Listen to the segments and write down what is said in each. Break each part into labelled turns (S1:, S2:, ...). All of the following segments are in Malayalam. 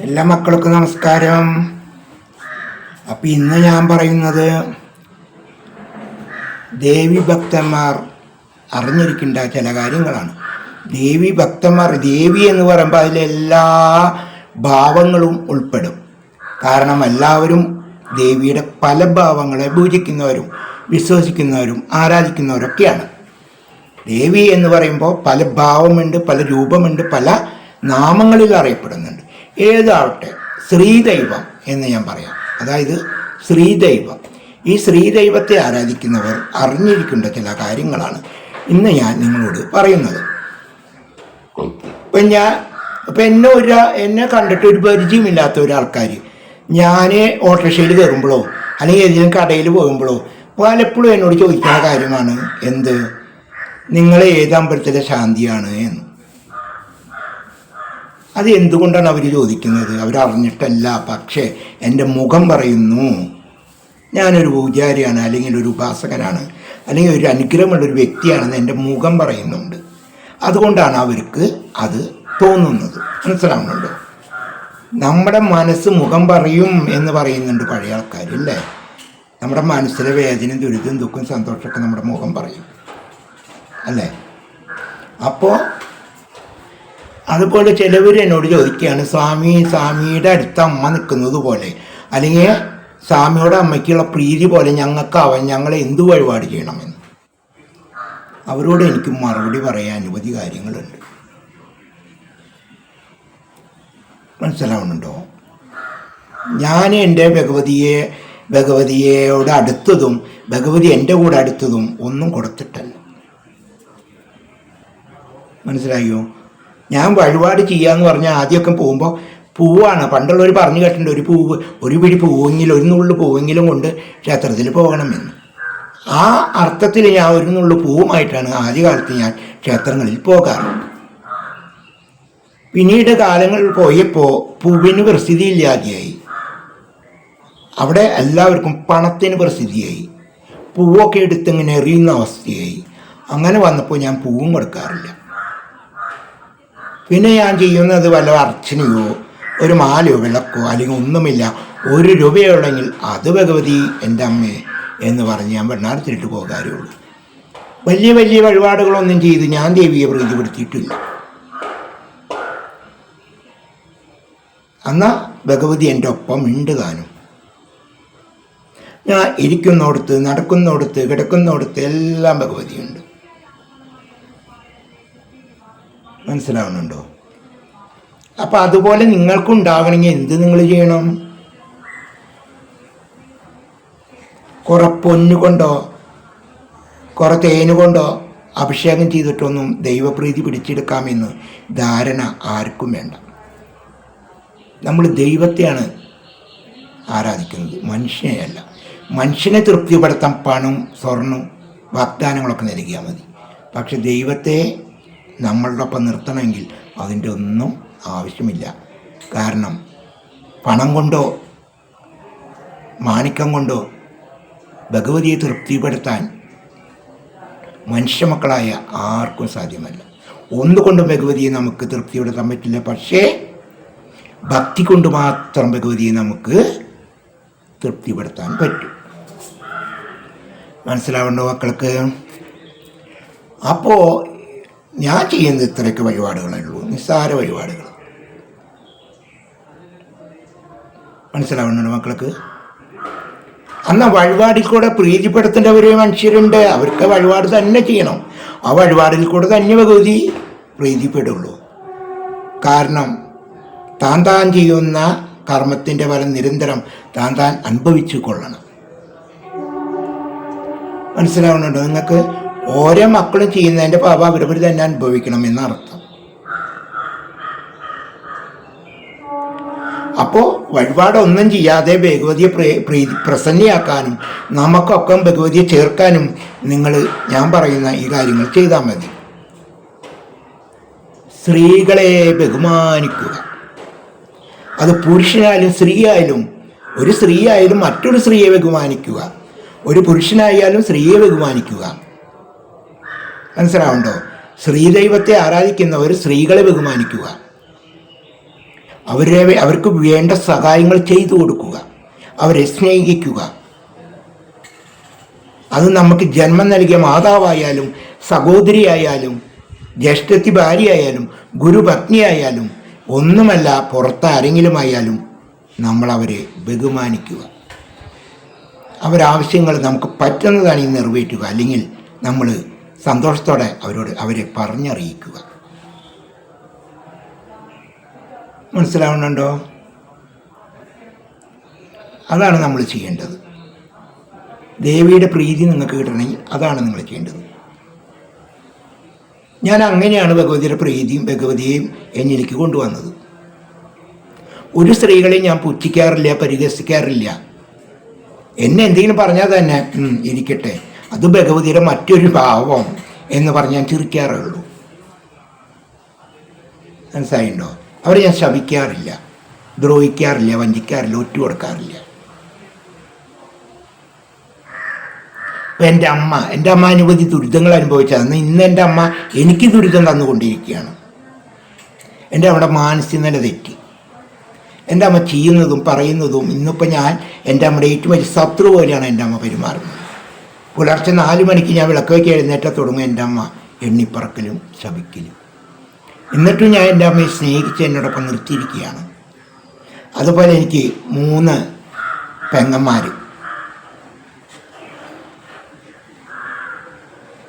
S1: എല്ലാ മക്കൾക്കും നമസ്കാരം. അപ്പം ഇന്ന് ഞാൻ പറയുന്നത് ദേവി ഭക്തന്മാർ അറിഞ്ഞിരിക്കേണ്ട ചില കാര്യങ്ങളാണ്. ദേവി ഭക്തന്മാർ ദേവി എന്ന് പറയുമ്പോൾ അതിലെല്ലാ ഭാവങ്ങളും ഉൾപ്പെടും. കാരണം എല്ലാവരും ദേവിയുടെ പല ഭാവങ്ങളെ പൂജിക്കുന്നവരും വിശ്വസിക്കുന്നവരും ആരാധിക്കുന്നവരൊക്കെയാണ്. ദേവി എന്ന് പറയുമ്പോൾ പല ഭാവമുണ്ട് പല രൂപമുണ്ട് പല നാമങ്ങളിൽ അറിയപ്പെടുന്നുണ്ട്. ഏതാവട്ടെ ശ്രീദൈവം എന്ന് ഞാൻ പറയാം. അതായത് ശ്രീദൈവം. ഈ ശ്രീദൈവത്തെ ആരാധിക്കുന്നവർ അറിഞ്ഞിരിക്കേണ്ട ചില കാര്യങ്ങളാണ് ഇന്ന് ഞാൻ നിങ്ങളോട് പറയുന്നത്. ഇപ്പം ഞാൻ ഇപ്പം എന്നെ ഒരു എന്നെ കണ്ടിട്ട് ഒരു പരിചയമില്ലാത്ത ഒരാൾക്കാർ ഞാൻ ഓട്ടോറിക്ഷയിൽ കയറുമ്പോഴോ അല്ലെങ്കിൽ ഏതെങ്കിലും കടയിൽ പോകുമ്പോഴോ പലപ്പോഴും എന്നോട് ചോദിക്കുന്ന കാര്യമാണ് എന്ത്? നിങ്ങളെ ഏത് അമ്പലത്തിലെ ശാന്തിയാണ് എന്ന്. അത് എന്തുകൊണ്ടാണ് അവർ ചോദിക്കുന്നത്? അവരറിഞ്ഞിട്ടല്ല. പക്ഷേ എന്റെ മുഖം പറയുന്നു. ഞാനൊരു പൂജാരിയാണ് അല്ലെങ്കിൽ ഒരു ഉപാസകനാണ് അല്ലെങ്കിൽ ഒരു അനുഗ്രഹമുള്ള ഒരു വ്യക്തിയാണെന്ന് എന്റെ മുഖം പറയുന്നുണ്ട്. അതുകൊണ്ടാണ് അവർക്ക് അത് തോന്നുന്നത്. മനസ്സിലാവുന്നുണ്ടോ? നമ്മുടെ മനസ്സ് മുഖം പറയും എന്ന് പറയുന്നുണ്ട് പഴയ ആൾക്കാർ അല്ലേ നമ്മുടെ മനസ്സിലെ വേദനയും ദുരിതവും ദുഃഖം സന്തോഷമൊക്കെ നമ്മുടെ മുഖം പറയും. അല്ലേ? അപ്പോൾ അതുപോലെ ചിലവർ എന്നോട് ചോദിക്കുകയാണ് സ്വാമി സ്വാമിയുടെ അടുത്ത അമ്മ നിൽക്കുന്നത് പോലെ. അല്ലെങ്കിൽ സ്വാമിയുടെ അമ്മയ്ക്കുള്ള പ്രീതി പോലെ ഞങ്ങൾക്കാവാൻ ഞങ്ങൾ എന്ത് വഴിപാട് ചെയ്യണമെന്ന്? അവരോട് എനിക്ക് മറുപടി പറയാൻ അനവധി കാര്യങ്ങളുണ്ട്. മനസ്സിലാവുന്നുണ്ടോ? ഞാൻ എന്റെ ഭഗവതിയെ ഭഗവതിയോട് അടുത്തതും ഭഗവതി എന്റെ കൂടെ അടുത്തതും ഒന്നും കൊടുത്തിട്ടല്ല. മനസ്സിലായോ? ഞാൻ വഴിപാട് ചെയ്യാന്ന് പറഞ്ഞാൽ ആദ്യമൊക്കെ പോകുമ്പോൾ പൂവാണ്. പണ്ടുള്ളവർ പറഞ്ഞു കേട്ടിട്ടുണ്ട് ഒരു പൂവ് ഒരു പിടി പൂവെങ്കിലും ഒരു നുള്ളു പൂവെങ്കിലും കൊണ്ട് ക്ഷേത്രത്തിൽ പോകണമെന്ന്. ആ അർത്ഥത്തിൽ ഞാൻ ഒരു നുള്ളു പൂവുമായിട്ടാണ് ആദ്യകാലത്ത് ഞാൻ ക്ഷേത്രങ്ങളിൽ പോകാറ്. പിന്നീട് കാലങ്ങൾ പോയപ്പോൾ പൂവിന് പ്രസിദ്ധിയില്ലാതെയായി. അവിടെ എല്ലാവർക്കും പണത്തിന് പ്രസിദ്ധിയായി. പൂവൊക്കെ എടുത്തിങ്ങനെ എറിയുന്ന അവസ്ഥയായി. അങ്ങനെ വന്നപ്പോൾ ഞാൻ പൂവും കൊടുക്കാറില്ല പിന്നെ ഞാൻ ചെയ്യുന്നത് വല്ല അർച്ചനയോ ഒരു മാലയോ വിളക്കോ അല്ലെങ്കിൽ ഒന്നുമില്ല. ഒരു രൂപയുള്ളെങ്കിൽ അത് ഭഗവതി എന്റെ അമ്മേ എന്ന് പറഞ്ഞ് ഞാൻ വെണ്ണാരത്തിലിട്ട് പോകാറേ ഉള്ളൂ വലിയ വലിയ വഴിപാടുകളൊന്നും ചെയ്ത് ഞാൻ ദേവിയെ പ്രീതിപ്പെടുത്തിയിട്ടില്ല. എന്നാൽ ഭഗവതി എന്റെ ഒപ്പം ഉണ്ട് താനും. ഞാൻ ഇരിക്കുന്നിടത്ത് നടക്കുന്നിടത്ത് കിടക്കുന്നിടത്ത് എല്ലാം ഭഗവതിയുണ്ട്. മനസ്സിലാവുന്നുണ്ടോ? അപ്പം അതുപോലെ നിങ്ങൾക്കുണ്ടാവണമെങ്കിൽ എന്ത് നിങ്ങൾ ചെയ്യണം? കുറെ പൊന്നുകൊണ്ടോ കുറെ തേനുകൊണ്ടോ അഭിഷേകം ചെയ്തിട്ടൊന്നും ദൈവപ്രീതി പിടിച്ചെടുക്കാമെന്ന് ധാരണ ആർക്കും വേണ്ട. നമ്മൾ ദൈവത്തെയാണ് ആരാധിക്കുന്നത്. മനുഷ്യനെയല്ല. മനുഷ്യനെ തൃപ്തിപ്പെടുത്താൻ പണം സ്വർണം വാഗ്ദാനങ്ങളൊക്കെ നൽകിയാൽ മതി. പക്ഷെ ദൈവത്തെ നമ്മളുടെ ഒപ്പം നിർത്തണമെങ്കിൽ അതിന്റെ ഒന്നും ആവശ്യമില്ല. കാരണം പണം കൊണ്ടോ മാണിക്കം കൊണ്ടോ ഭഗവതിയെ തൃപ്തിപ്പെടുത്താൻ മനുഷ്യമക്കളായ ആർക്കും സാധ്യമല്ല. ഒന്നുകൊണ്ടും ഭഗവതിയെ നമുക്ക് തൃപ്തിപ്പെടുത്താൻ പറ്റില്ല. പക്ഷേ ഭക്തി കൊണ്ട് മാത്രം ഭഗവതിയെ നമുക്ക് തൃപ്തിപ്പെടുത്താൻ പറ്റും. മനസ്സിലാവേണ്ടോ മക്കൾക്ക്? അപ്പോൾ ഞാൻ ചെയ്യുന്ന ഇത്രയൊക്കെ വഴിപാടുകളേ ഉള്ളൂ. നിസ്സാര വഴിപാടുകൾ മനസ്സിലാവുന്നുണ്ട് മക്കൾക്ക്? അന്ന് വഴിപാടിൽ കൂടെ പ്രീതിപ്പെടുത്തേണ്ട ഒരു മനുഷ്യരുണ്ട്. അവർക്ക് വഴിപാട് തന്നെ ചെയ്യണം. ആ വഴിപാടിൽ കൂടെ തന്നെ ഭഗവതി പ്രീതിപ്പെടുള്ളൂ. കാരണം താൻ താൻ ചെയ്യുന്ന കർമ്മത്തിന്റെ ഫലം നിരന്തരം താൻ താൻ അനുഭവിച്ചു കൊള്ളണം. മനസ്സിലാവുന്നുണ്ടോ നിങ്ങൾക്ക്? ഓരോ മക്കളും ചെയ്യുന്നതിന്റെ പാപം അവരവർ തന്നെ അനുഭവിക്കണം എന്നർത്ഥം. അപ്പോൾ വഴിപാടൊന്നും ചെയ്യാതെ ഭഗവതിയെ പ്രീ- പ്രസന്നയാക്കാനും നമുക്കൊക്കെ ഭഗവതിയെ ചേർക്കാനും നിങ്ങൾ ഞാൻ പറയുന്ന ഈ കാര്യങ്ങൾ ചെയ്താൽ മതി. സ്ത്രീകളെ ബഹുമാനിക്കുക. അത് പുരുഷനായാലും സ്ത്രീയായാലും ഒരു സ്ത്രീയായാലും മറ്റൊരു സ്ത്രീയെ ബഹുമാനിക്കുക. ഒരു പുരുഷനായാലും സ്ത്രീയെ ബഹുമാനിക്കുക. മനസ്സിലാവുണ്ടോ? സ്ത്രീദൈവത്തെ ആരാധിക്കുന്നവർ സ്ത്രീകളെ ബഹുമാനിക്കുക. അവരെ അവർക്ക് വേണ്ട സഹായങ്ങൾ ചെയ്തു കൊടുക്കുക. അവരെ സ്നേഹിക്കുക. അത് നമുക്ക് ജന്മം നൽകിയ മാതാവായാലും സഹോദരിയായാലും ജ്യേഷ്ഠത്തി ഭാര്യയായാലും ഗുരുപത്നിയായാലും ഒന്നുമല്ല പുറത്ത് ആരെങ്കിലും ആയാലും നമ്മളവരെ ബഹുമാനിക്കുക. അവരാവശ്യങ്ങൾ നമുക്ക് പറ്റുന്നതാണ് ഈ നിറവേറ്റുക. അല്ലെങ്കിൽ നമ്മൾ സന്തോഷത്തോടെ അവരോട് അവരെ പറഞ്ഞറിയിക്കുക. മനസ്സിലാവുന്നുണ്ടോ? അതാണ് നമ്മൾ ചെയ്യേണ്ടത്. ദേവിയുടെ പ്രീതി നിങ്ങൾക്ക് കിട്ടണമെങ്കിൽ അതാണ് നിങ്ങൾ ചെയ്യേണ്ടത്. ഞാൻ അങ്ങനെയാണ് ഭഗവതിയുടെ പ്രീതിയും ഭഗവതിയെയും എന്നിലേക്ക് കൊണ്ടുവന്നത്. ഒരു സ്ത്രീകളെ ഞാൻ പുച്ഛിക്കാറില്ല പരിഹസിക്കാറില്ല. എന്നെ എന്തെങ്കിലും പറഞ്ഞാൽ തന്നെ ഇരിക്കട്ടെ. അത് ഭഗവതിയുടെ മറ്റൊരു ഭാവം എന്ന് പറഞ്ഞ് ഞാൻ ചിരിക്കാറേ ഉള്ളൂ മനസ്സിലായിണ്ടോ? അവരെ ഞാൻ ശപിക്കാറില്ല ദ്രോഹിക്കാറില്ല വഞ്ചിക്കാറില്ല ഒറ്റ കൊടുക്കാറില്ല ഇപ്പം എന്റെ അമ്മ എന്റെ അമ്മ അനവധി ദുരിതങ്ങൾ അനുഭവിച്ചതെന്ന് ഇന്ന് എന്റെ അമ്മ എനിക്ക് ദുരിതം തന്നുകൊണ്ടിരിക്കുകയാണ്. എന്റെ അവിടെ മാനസിക നില തെറ്റി. എന്റെ അമ്മ ചെയ്യുന്നതും പറയുന്നതും ഇന്നിപ്പോൾ ഞാൻ എന്റെ അമ്മയുടെ ഏറ്റവും വലിയ ശത്രു പോലെയാണ് എന്റെ അമ്മ പെരുമാറുന്നത്. പുലർച്ചെ നാല് മണിക്ക് ഞാൻ വിളക്ക് വയ്ക്കി എഴുന്നേറ്റ തുടങ്ങും എന്റെ അമ്മ എണ്ണിപ്പറക്കലും ശബിക്കലും എന്നിട്ടും ഞാൻ എന്റെ അമ്മയെ സ്നേഹിച്ച് എന്നോടൊപ്പം നിർത്തിയിരിക്കുകയാണ്. അതുപോലെ എനിക്ക് മൂന്ന് പെങ്ങന്മാർ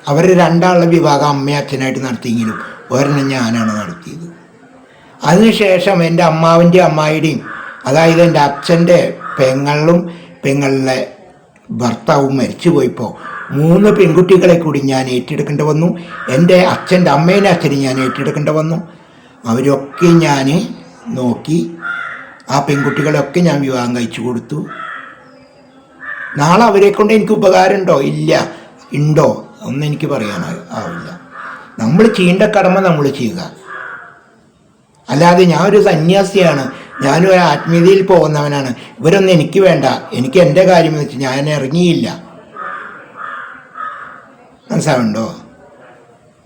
S1: അവർ രണ്ടാളുടെ വിവാഹം അമ്മയച്ഛനായിട്ട് നടത്തിയെങ്കിലും ഒരെണ്ണം ഞാനാണ് നടത്തിയത്. അതിനുശേഷം എന്റെ അമ്മാവിന്റെ അമ്മായിയുടെയും അതായത് എന്റെ അച്ഛന്റെ പെങ്ങളും പെങ്ങളുടെ ഭർത്താവും മരിച്ചു പോയപ്പോൾ മൂന്ന് പെൺകുട്ടികളെ കൂടി ഞാൻ ഏറ്റെടുക്കേണ്ടി വന്നു. എന്റെ അച്ഛന്റെ അമ്മേനെ അച്ഛനെ ഞാൻ ഏറ്റെടുക്കേണ്ടി വന്നു. അവരൊക്കെ ഞാൻ നോക്കി. ആ പെൺകുട്ടികളെയൊക്കെ ഞാൻ വിവാഹം കഴിച്ചു കൊടുത്തു. നാളെ അവരെ കൊണ്ട് എനിക്ക് ഉപകാരമുണ്ടോ? ഇല്ല. ഉണ്ടോ? ഒന്നും എനിക്ക് പറയാൻ ആവില്ല. നമ്മൾ ചെയ്യേണ്ട കടമ നമ്മൾ ചെയ്യുക. അല്ലാതെ ഞാൻ ഒരു സന്യാസിയാണ്. ഞാനൊരു ആത്മീയതയിൽ പോകുന്നവനാണ്. ഇവരൊന്നും എനിക്ക് വേണ്ട. എനിക്ക് എന്റെ കാര്യം വെച്ച് ഞാൻ ഇറങ്ങിയില്ല. മനസ്സിലാവുണ്ടോ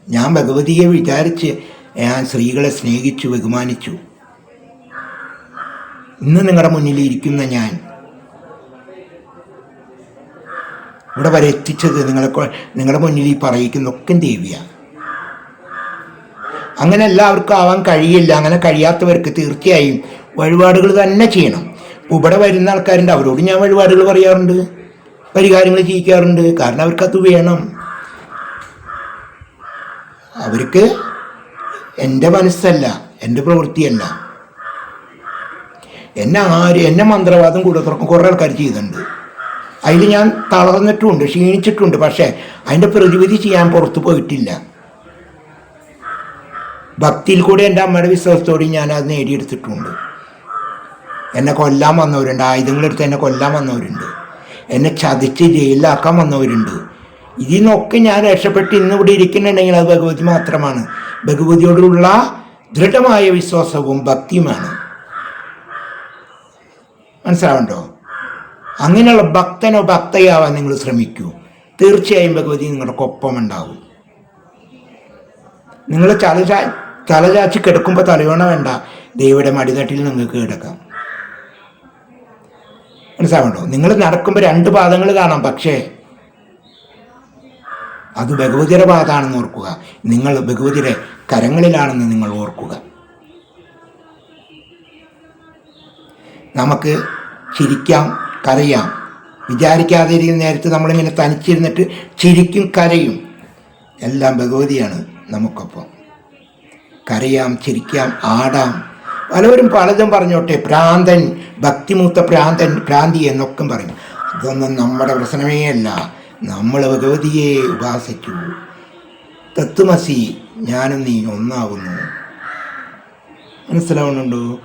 S1: ഞാൻ ഭഗവതിയെ വിചാരിച്ച് ഞാൻ സ്ത്രീകളെ സ്നേഹിച്ചു ബഹുമാനിച്ചു. ഇന്ന് നിങ്ങളുടെ മുന്നിൽ ഇരിക്കുന്ന ഞാൻ ഇവിടെ വരെ എത്തിച്ചത് നിങ്ങളെ നിങ്ങളുടെ മുന്നിൽ ഈ പറയിക്കുന്നൊക്കെ ദേവിയാണ് അങ്ങനെ എല്ലാവർക്കും ആവാൻ കഴിയില്ല. അങ്ങനെ കഴിയാത്തവർക്ക് തീർച്ചയായും വഴിപാടുകൾ തന്നെ ചെയ്യണം. ഇവിടെ വരുന്ന ആൾക്കാരുണ്ട് അവരോട് ഞാൻ വഴിപാടുകൾ പറയാറുണ്ട്. പരിഹാരങ്ങൾ ചെയ്യിക്കാറുണ്ട്. കാരണം അവർക്കത് വേണം. അവർക്ക് എന്റെ മനസ്സല്ല എന്റെ പ്രവൃത്തിയല്ല. എന്നെ ആര് എന്നെ മന്ത്രവാദം കൂടെ തുറക്കും. കുറേ ആൾക്കാർ ചെയ്തിട്ടുണ്ട്. അതിൽ ഞാൻ തളർന്നിട്ടുമുണ്ട് ക്ഷീണിച്ചിട്ടുണ്ട്. പക്ഷേ അതിന്റെ പ്രതിവിധി ചെയ്യാൻ പുറത്തു പോയിട്ടില്ല. ഭക്തിയിൽ കൂടെ എന്റെ അമ്മയുടെ വിശ്വാസത്തോടെ ഞാൻ അത് നേടിയെടുത്തിട്ടുണ്ട്. എന്നെ കൊല്ലാൻ വന്നവരുണ്ട് ആയുധങ്ങളെടുത്ത് എന്നെ കൊല്ലാൻ വന്നവരുണ്ട് എന്നെ ചതിച്ച് ജയിലിലാക്കാൻ വന്നവരുണ്ട്. ഇതിൽ നിന്നൊക്കെ ഞാൻ രക്ഷപ്പെട്ട് ഇന്ന് ഇവിടെ ഇരിക്കുന്നുണ്ടെങ്കിൽ അത് ഭഗവതി മാത്രമാണ്. ഭഗവതിയോടുള്ള ദൃഢമായ വിശ്വാസവും ഭക്തിയുമാണ്. മനസ്സിലാവണ്ടോ അങ്ങനെയുള്ള ഭക്തനോ ഭക്തയാവാൻ നിങ്ങൾ ശ്രമിക്കൂ. തീർച്ചയായും ഭഗവതി നിങ്ങളുടെ ഒപ്പം ഉണ്ടാവും നിങ്ങൾ തല തലചാച്ചി തല ചാച്ചി കിടക്കുമ്പോൾ തലയോണ വേണ്ട. ദൈവയുടെ മടിതട്ടിൽ നിങ്ങൾക്ക് കിടക്കാം. മനസ്സിലാവണ്ടോ നിങ്ങൾ നടക്കുമ്പോൾ രണ്ട് പാദങ്ങൾ കാണാം പക്ഷേ അത് ഭഗവതിയുടെ പാദമാണെന്ന് ഓർക്കുക. നിങ്ങൾ ഭഗവതിയുടെ കരങ്ങളിലാണെന്ന് നിങ്ങൾ ഓർക്കുക. നമുക്ക് ചിരിക്കാം കരയാം. വിചാരിക്കാതെ ഇരിക്കുന്ന നേരത്ത് നമ്മളിങ്ങനെ തനിച്ചിരുന്നിട്ട് ചിരിക്കും കരയും. എല്ലാം ഭഗവതിയാണ് നമുക്കൊപ്പം. കരയാം ചിരിക്കാം ആടാം. പലവരും പലതും പറഞ്ഞോട്ടെ. ഭ്രാന്തൻ ഭക്തിമൂത്ത ഭ്രാന്തൻ ഭ്രാന്തി എന്നൊക്കെ പറയും. അതൊന്നും നമ്മുടെ പ്രശ്നമേ അല്ല. നമ്മൾ ഭഗവതിയെ ഉപാസിച്ചു തത്വമസി ഞാനും നീ ഒന്നാകുന്നു. മനസ്സിലാവുന്നുണ്ടോ?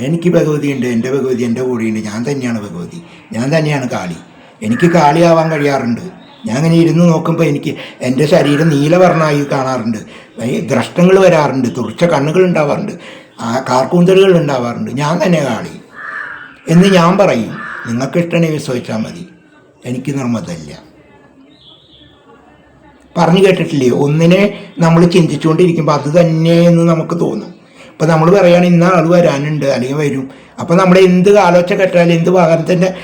S1: എനിക്ക് ഭഗവതിയുണ്ട് എന്റെ ഭഗവതി എന്റെ കൂടെയുണ്ട് ഞാൻ തന്നെയാണ് ഭഗവതി. ഞാൻ തന്നെയാണ് കാളി. എനിക്ക് കാളിയാവാൻ കഴിയാറുണ്ട്. ഞാൻ അങ്ങനെ ഇരുന്ന് നോക്കുമ്പോൾ എനിക്ക് എന്റെ ശരീരം നീലവർണമായി കാണാറുണ്ട്. ദ്രഷ്ടങ്ങൾ വരാറുണ്ട് തുറച്ച കണ്ണുകൾ ഉണ്ടാവാറുണ്ട്. ആ കാർക്കൂന്തലുകൾ ഉണ്ടാവാറുണ്ട്. ഞാൻ തന്നെ കാണി എന്ന് ഞാൻ പറയും. നിങ്ങൾക്ക് ഇഷ്ടമാണെങ്കിൽ വിശ്വസിച്ചാൽ മതി. എനിക്ക് നിർമ്മതമില്ല പറഞ്ഞു കേട്ടിട്ടില്ലേ? ഒന്നിനെ നമ്മൾ ചിന്തിച്ചുകൊണ്ടിരിക്കുമ്പോൾ അത് തന്നെയെന്ന് നമുക്ക് തോന്നും. ഇപ്പം നമ്മൾ പറയുകയാണ് ഇന്ന ആൾ വരാനുണ്ട്. അല്ലെങ്കിൽ വരും. അപ്പം നമ്മൾ എന്ത് ആലോചന കേട്ടാലും എന്ത് വാഹനത്തിന്റെ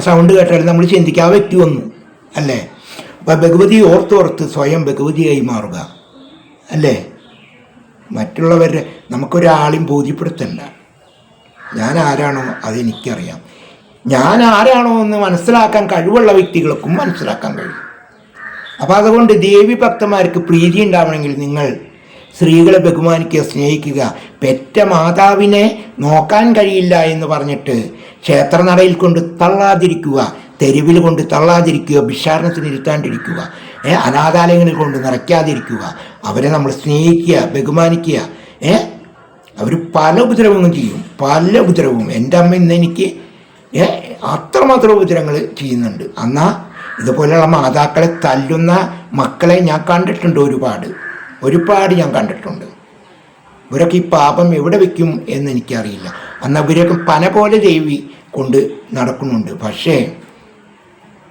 S1: സൗണ്ട് കേട്ടാലും നമ്മൾ ചിന്തിക്കാൻ വന്നു. അല്ലേ? അപ്പം ഭഗവതി ഓർത്തോർത്ത് സ്വയം ഭഗവതിയായി മാറുക. അല്ലേ? മറ്റുള്ളവരെ നമുക്കൊരാളെയും ബോധ്യപ്പെടുത്തണ്ട. ഞാൻ ആരാണോ അതെനിക്കറിയാം. ഞാൻ ആരാണോ എന്ന് മനസ്സിലാക്കാൻ കഴിവുള്ള വ്യക്തികൾക്കും മനസ്സിലാക്കാൻ കഴിയും. അപ്പോൾ അതുകൊണ്ട് ദേവി ഭക്തന്മാർക്ക് പ്രീതി ഉണ്ടാവണമെങ്കിൽ നിങ്ങൾ സ്ത്രീകളെ ബഹുമാനിക്കുക സ്നേഹിക്കുക പെറ്റ മാതാവിനെ നോക്കാൻ കഴിയില്ല എന്ന് പറഞ്ഞിട്ട് ക്ഷേത്രനടയിൽ കൊണ്ട് തള്ളാതിരിക്കുക തെരുവിൽ കൊണ്ട് തള്ളാതിരിക്കുക ഭിക്ഷാടനത്തിന് ഇരുത്താണ്ടിരിക്കുക അനാഥാലയങ്ങളിൽ കൊണ്ട് നിറയ്ക്കാതിരിക്കുക അവരെ നമ്മൾ സ്നേഹിക്കുക ബഹുമാനിക്കുക. ഏ? അവർ പല ഉപദ്രവങ്ങളും ചെയ്യും. പല ഉപദ്രവവും. എന്റെ അമ്മ ഇന്ന് എനിക്ക് അത്രമാത്രം ഉപദ്രവങ്ങൾ ചെയ്യുന്നുണ്ട്. എന്നാൽ ഇതുപോലെയുള്ള മാതാക്കളെ തല്ലുന്ന മക്കളെ ഞാൻ കണ്ടിട്ടുണ്ട് ഒരുപാട്. ഒരുപാട് ഞാൻ കണ്ടിട്ടുണ്ട്. ഇവരൊക്കെ ഈ പാപം എവിടെ വയ്ക്കും എന്ന് എനിക്കറിയില്ല. അന്ന് ഇവരൊക്കെ പന പോലെ ദേവി കൊണ്ട് നടക്കുന്നുണ്ട്. പക്ഷേ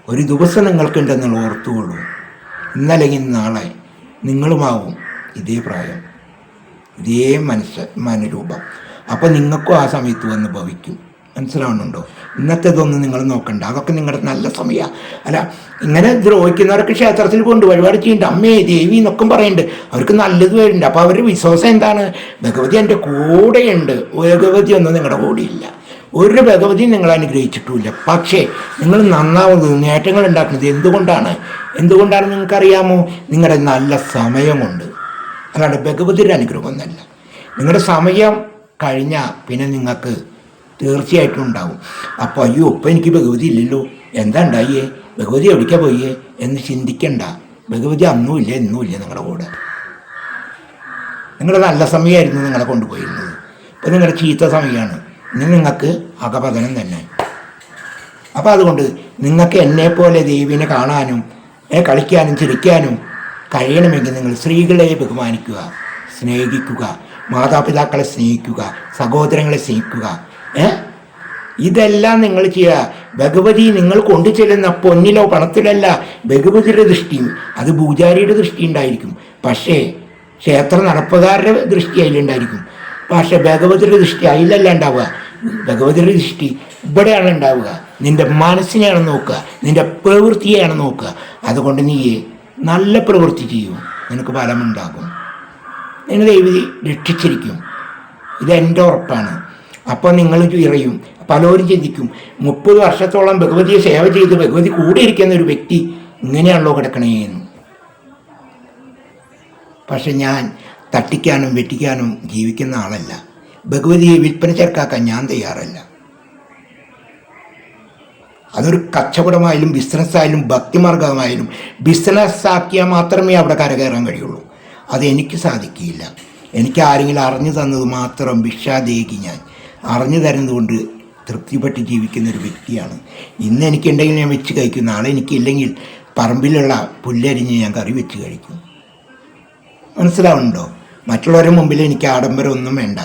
S1: ഒരു ദിവസം നിങ്ങൾക്കുണ്ടെന്നുള്ള ഓർത്തുകൊള്ളൂ. ഇന്നല്ലെങ്കിൽ നാളെ നിങ്ങളുമാവും ഇതേ പ്രായം ഇതേ മനസ്സ് മനരൂപം. അപ്പോൾ നിങ്ങൾക്കും ആ സമയത്ത് വന്ന് ഭവിക്കും. മനസ്സിലാവുന്നുണ്ടോ? ഇന്നത്തെ ഇതൊന്നും നിങ്ങൾ നോക്കണ്ട. അതൊക്കെ നിങ്ങളുടെ നല്ല സമയമാണ് അല്ല ഇങ്ങനെ ദ്രോഹിക്കുന്നവരൊക്കെ ക്ഷേത്രത്തിൽ കൊണ്ട് വഴിപാട് ചെയ്യുന്നുണ്ട്. അമ്മേ ദേവി എന്നൊക്കെ പറയുന്നുണ്ട്. അവർക്ക് നല്ലത് വരുന്നുണ്ട്. അപ്പോൾ അവരുടെ വിശ്വാസം എന്താണ്? ഭഗവതി എന്റെ കൂടെയുണ്ട്. ഭഗവതി ഒന്നും നിങ്ങളുടെ കൂടെയില്ല. ഒരു ഭഗവതിയും നിങ്ങൾ അനുഗ്രഹിച്ചിട്ടുമില്ല. പക്ഷേ നിങ്ങൾ നന്നാവുന്നത് നേട്ടങ്ങൾ ഉണ്ടാക്കുന്നത് എന്തുകൊണ്ടാണ്? എന്തുകൊണ്ടാണ് നിങ്ങൾക്കറിയാമോ? നിങ്ങളുടെ നല്ല സമയം കൊണ്ട് അതാണ് ഭഗവതിയുടെ അനുഗ്രഹം ഒന്നല്ല നിങ്ങളുടെ സമയം കഴിഞ്ഞാൽ പിന്നെ നിങ്ങൾക്ക് തീർച്ചയായിട്ടും ഉണ്ടാവും. അപ്പോൾ അയ്യോ ഇപ്പം എനിക്ക് ഭഗവതി ഇല്ലല്ലോ. എന്താ ഉണ്ടായിയേ ഭഗവതി എവിടേക്കാ പോയേ? എന്ന് ചിന്തിക്കണ്ട. ഭഗവതി അന്നും ഇല്ല ഇന്നും ഇല്ല നിങ്ങളുടെ കൂടെ. നിങ്ങളുടെ നല്ല സമയമായിരുന്നു നിങ്ങളെ കൊണ്ടുപോയിരുന്നത്. ഇപ്പം നിങ്ങളുടെ ചീത്ത സമയമാണ്. നിങ്ങൾക്ക് അകപതനം തന്നെ. അപ്പോൾ അതുകൊണ്ട് നിങ്ങൾക്ക് എന്നെപ്പോലെ ദേവീനെ കാണാനും കളിക്കാനും ചിരിക്കാനും കഴിയണമെങ്കിൽ നിങ്ങൾ സ്ത്രീകളെ ബഹുമാനിക്കുക സ്നേഹിക്കുക മാതാപിതാക്കളെ സ്നേഹിക്കുക സഹോദരങ്ങളെ സ്നേഹിക്കുക ഏ? ഇതെല്ലാം നിങ്ങൾ ചെയ്യുക. ഭഗവതി നിങ്ങൾ കൊണ്ടു ചെല്ലുന്ന പൊന്നിലോ പണത്തിലല്ല ഭഗവതിയുടെ ദൃഷ്ടി. അത് പൂജാരിയുടെ ദൃഷ്ടി ഉണ്ടായിരിക്കും. പക്ഷേ ക്ഷേത്ര നടപ്പുകാരുടെ ദൃഷ്ടി അതിലുണ്ടായിരിക്കും. പക്ഷെ ഭഗവതിയുടെ ദൃഷ്ടി അതിലല്ല ഉണ്ടാവുക. ഭഗവതിയുടെ ദൃഷ്ടി ഇവിടെയാണ് ഉണ്ടാവുക. നിന്റെ മനസ്സിനെയാണ് നോക്കുക. നിന്റെ പ്രവൃത്തിയെയാണ് നോക്കുക. അതുകൊണ്ട് നീ നല്ല പ്രവൃത്തി ചെയ്യും. നിനക്ക് ഫലമുണ്ടാകും. നിന്നെ ദൈവതി രക്ഷിച്ചിരിക്കും. ഇതെന്റെ ഉറപ്പാണ്. അപ്പോൾ നിങ്ങൾ ഇറയും. പലരും ചിന്തിക്കും മുപ്പത് വർഷത്തോളം ഭഗവതിയെ സേവ ചെയ്ത് ഭഗവതി കൂടെ ഇരിക്കുന്ന ഒരു വ്യക്തി ഇങ്ങനെയാണല്ലോ കിടക്കണേന്ന്. പക്ഷെ ഞാൻ തട്ടിക്കാനും വെട്ടിക്കാനും ജീവിക്കുന്ന ആളല്ല. ഭഗവതിയെ വിൽപ്പന ചേർക്കാക്കാൻ ഞാൻ തയ്യാറല്ല. അതൊരു കച്ചവടമായാലും ബിസിനസ്സായാലും ഭക്തിമാർഗമായാലും ബിസിനസ് ആക്കിയാൽ മാത്രമേ അവിടെ കരകയറാൻ കഴിയുള്ളൂ. അത് എനിക്ക് സാധിക്കില്ല എനിക്ക് ആരെങ്കിലും അറിഞ്ഞു തന്നത് മാത്രം ഭിക്ഷാദേഹി ഞാൻ. അറിഞ്ഞു തരുന്നതുകൊണ്ട് തൃപ്തിപ്പെട്ട് ജീവിക്കുന്ന ഒരു വ്യക്തിയാണ്. ഇന്ന് എനിക്കുണ്ടെങ്കിൽ ഞാൻ വെച്ച് കഴിക്കും നാളെ എനിക്കില്ലെങ്കിൽ പറമ്പിലുള്ള പുല്ലരിഞ്ഞ് ഞാൻ കറി വെച്ച് കഴിക്കും. മനസ്സിലാവുന്നുണ്ടോ? മറ്റുള്ളവരുടെ മുമ്പിൽ എനിക്ക് ആഡംബരം ഒന്നും വേണ്ട.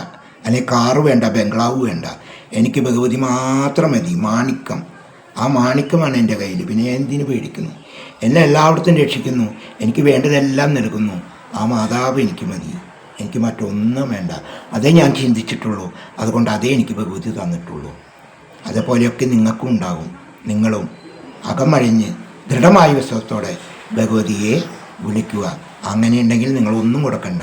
S1: അല്ലെങ്കിൽ കാറ് വേണ്ട ബംഗ്ലാവ് വേണ്ട. എനിക്ക് ഭഗവതി മാത്രം മതി മാണിക്കം. ആ മാണിക്കമാണ് എന്റെ കയ്യിൽ. പിന്നെ ഞാൻ എന്തിനു പേടിക്കുന്നു? എന്നെ എല്ലായിടത്തും രക്ഷിക്കുന്നു. എനിക്ക് വേണ്ടതെല്ലാം നൽകുന്നു. ആ മാതാവ് എനിക്ക് മതി. എനിക്ക് മറ്റൊന്നും വേണ്ട. അതേ ഞാൻ ചിന്തിച്ചിട്ടുള്ളൂ. അതുകൊണ്ട് അതേ എനിക്ക് ഭഗവതി തന്നിട്ടുള്ളൂ. അതേപോലെയൊക്കെ നിങ്ങൾക്കും ഉണ്ടാകും. നിങ്ങളും അകമഴിഞ്ഞ് ദൃഢമായ വിശ്വാസത്തോടെ ഭഗവതിയെ വിളിക്കുക. അങ്ങനെയുണ്ടെങ്കിൽ നിങ്ങൾ ഒന്നും കൊടുക്കണ്ട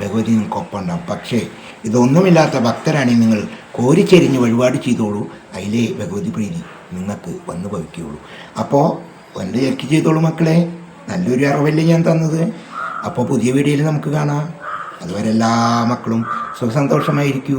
S1: ഭഗവതി നിങ്ങൾക്കൊപ്പം ഉണ്ടാവും പക്ഷേ ഇതൊന്നുമില്ലാത്ത ഭക്തരാണെങ്കിൽ നിങ്ങൾ. കോരിച്ചെരിഞ്ഞ് വഴിപാട് ചെയ്തോളൂ. അതിലേ ഭഗവതി പ്രീതി നിങ്ങൾക്ക് വന്നു ഭവിക്കുകയുള്ളൂ. അപ്പോൾ എന്റെ ചെക്ക് ചെയ്തോളൂ മക്കളെ. നല്ലൊരു അറിവല്ലേ ഞാൻ തന്നത്. അപ്പോൾ പുതിയ വീഡിയോയിൽ നമുക്ക് കാണാം. അതുവരെ എല്ലാ മക്കളും സുഖസന്തോഷമായിരിക്കൂ.